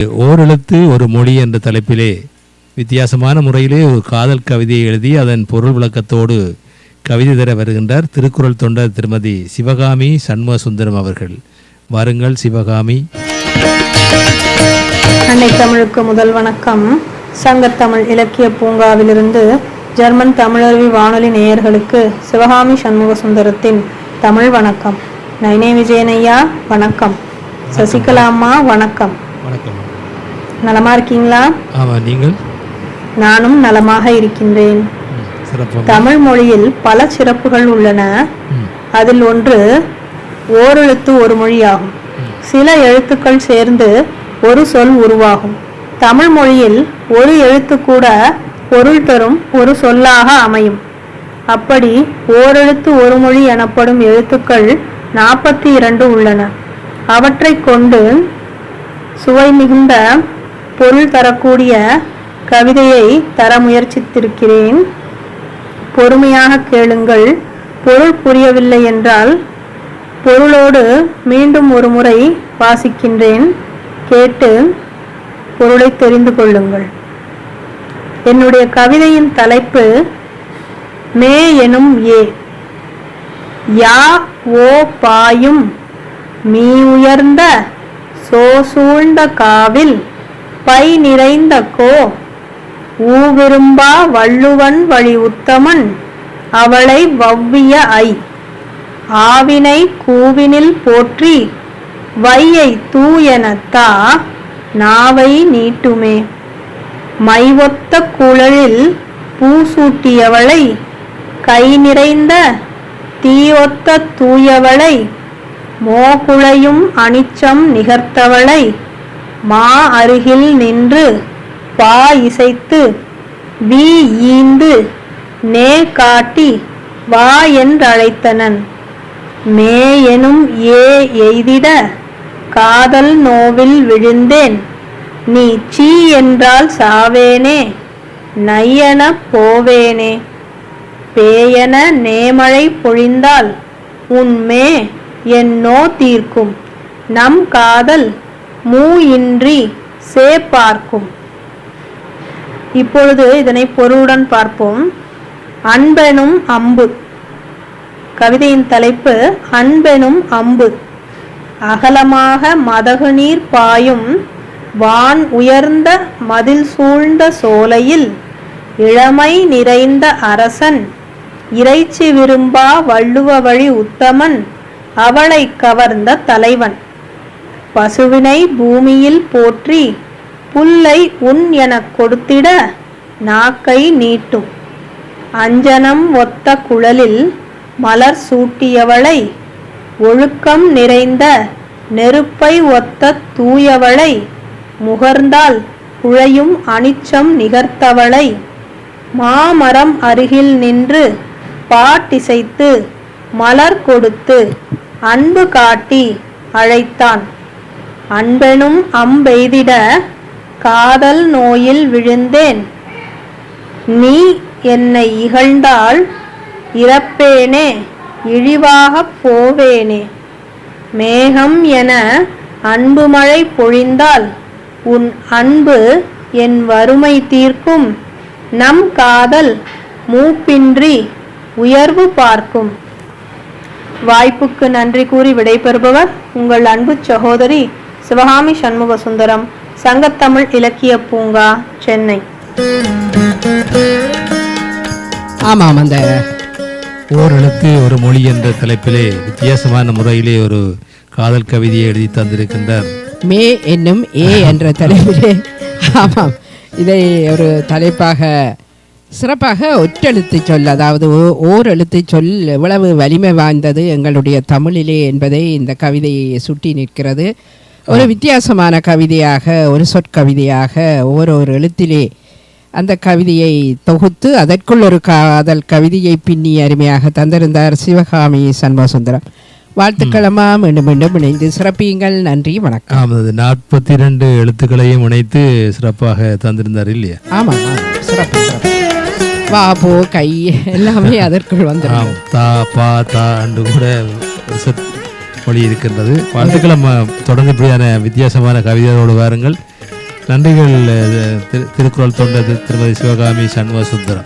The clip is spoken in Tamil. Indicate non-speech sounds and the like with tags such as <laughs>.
ஓரெழுத்து ஒரு மொழி என்ற தலைப்பிலே வித்தியாசமான முறையிலே ஒரு காதல் கவிதையை எழுதி அதன் பொருள் விளக்கத்தோடு கவிதை தர வருகின்றார் திருக்குறள் தொண்டர் திருமதி சிவகாமி சண்முக சுந்தரம் அவர்கள். வாருங்கள் சிவகாமி. அன்னை தமிழுக்கு முதல் வணக்கம். சங்கத்தமிழ் இலக்கிய பூங்காவிலிருந்து ஜெர்மன் தமிழருவி வானொலி நேயர்களுக்கு சிவகாமி சண்முக சுந்தரத்தின் தமிழ் வணக்கம். நைனே விஜயனையா வணக்கம். சசிகலா அம்மா வணக்கம். வணக்கம். நலமா இருக்கீங்களா? ஆமாம் நீங்கள்? நானும் நலமாக இருக்கின்றேன். தமிழ் மொழியில் பல சிறப்புகள் உள்ளன. அதில் ஒன்று ஓரெழுத்து ஒரு மொழியாகும். சில எழுத்துக்கள் சேர்ந்து ஒரு சொல் உருவாகும். தமிழ் மொழியில் ஒரு எழுத்து கூட பொருள் தரும் ஒரு சொல்லாக அமையும். அப்படி ஓரெழுத்து ஒரு மொழி எனப்படும் எழுத்துக்கள் நாற்பத்தி இரண்டு உள்ளன. அவற்றைக் கொண்டு சுவை மிகுந்த பொருள் தரக்கூடிய கவிதையை தர முயற்சித்திருக்கிறேன். பொறுமையாக கேளுங்கள். பொருள் புரியவில்லை என்றால் பொருளோடு மீண்டும் ஒரு முறை வாசிக்கின்றேன். கேட்டு பொருளை தெரிந்து கொள்ளுங்கள். என்னுடைய கவிதையின் தலைப்பு மே எனும் ஏ. யா ஓ பாயும் மீ உயர்ந்த சோ சூழ்ந்த காவில் பை நிறைந்த கோ. ஊவிரும்பா வள்ளுவன் வழி உத்தமன் அவளை வவ்விய ஐ. ஆவினை கூவினில் போற்றி வையை தூயனத்தா நாவை நீட்டுமே. மைவொத்த குழலில் பூசூட்டியவளை கை நிறைந்த தீயொத்த தூயவளை மோகுளையும் அனிச்சம் நிகர்த்தவளை மா அருகில் நின்று பா இசைத்து வி ஈந்து நே காட்டி வா என்றழைத்தனன். மே எனும் ஏ எய்திட காதல் நோவில் விழுந்தேன். நீ சீ என்றால் சாவேனே நையன போவேனே. பேயன நேமழை பொழிந்தால் உன்மே என்னோ தீர்க்கும். நம் காதல் மூ இன்றி சே பார்க்கும் இப்பொழுது இதனை பொருளுடன் பார்ப்போம். அன்பெனும் அம்பு. கவிதையின் தலைப்பு அன்பெனும் அம்பு. அகலமாக மதகு நீர் பாயும் வான் உயர்ந்த மதில் சூழ்ந்த சோலையில் இளமை நிறைந்த அரசன் இறைச்சி விரும்பா வள்ளுவ வழி உத்தமன் அவளை கவர்ந்த தலைவன். பசுவினை பூமியில் போற்றி புல்லை உன் எனக் கொடுத்திட நாக்கை நீட்டும். அஞ்சனம் ஒத்த குழலில் மலர் சூட்டியவளை ஒழுக்கம் நிறைந்த நெருப்பை ஒத்த தூயவளை முகர்ந்தால் குழையும் அனிச்சம் நிகர்த்தவளை மாமரம் அருகில் நின்று பாட்டிசைத்து மலர் கொடுத்து அன்பு காட்டி அழைத்தான். அன்பெனும் அம்பெய்திட காதல் நோயில் விழுந்தேன். நீ என்னை இகழ்ந்தால் இறப்பேனே இழிவாகப் போவேனே. மேகம் என அன்பு மழை பொழிந்தால் உன் அன்பு என் வறுமை தீர்க்கும். நம் காதல் மூப்பின்றி உயர்வு பார்க்கும். வாய்ப்புக்கு நன்றி கூறி விடைபெறுபவர் உங்கள் அன்பு சகோதரி சிவகாமி சண்முக சுந்தரம் சங்கத்தமிழ் இலக்கிய பூங்கா சென்னை. ஆமாம் அந்த ஓரெழுத்து ஒரு மொழி என்ற தலைப்பிலே வித்தியாசமான முறையிலே ஒரு காதல் கவிதையை எழுதி தந்திருக்கின்றார். மே என்னும் ஏ என்ற தலைப்பிலே ஆமாம் இதை ஒரு தலைப்பாக சிறப்பாக ஒற்றெழுத்து சொல் அதாவது ஓர் எழுத்து சொல் எவ்வளவு வலிமை வாய்ந்தது எங்களுடைய தமிழிலே என்பதை இந்த கவிதை சுட்டி நிற்கிறது. ஒரு வித்தியாசமான கவிதையாக ஒரு சொற்கவிதையாக ஓரொரு எழுத்திலே அந்த கவிதையை தொகுத்து அதற்குள் ஒரு காதல் கவிதையை பின்னி அருமையாக தந்திருந்தார் சிவகாமி சண்முகசுந்தரம். வாழ்த்துக்களமா மீண்டும் மீண்டும் இணைந்து சிறப்பியுங்கள். நன்றி வணக்கம். நாற்பத்தி இரண்டு எழுத்துக்களையும் இணைத்து சிறப்பாக தந்திருந்தார் இல்லையா? ஆமாம் ஆமாம் சிறப்பு வா போ கை எல்லாமே அதற்குள் <laughs> வந்துடும் ஆம் தா பா தா என்று கூட ஒரு மொழி இருக்கின்றது. வாழ்த்துக்கள் நம்ம தொடர்ந்து இப்படியான வித்தியாசமான கவிதையோடு வாருங்கள். நன்றிகள் திரு- திருக்குறள் தொண்டர் திருமதி சிவகாமி சண்முக சுந்தரம்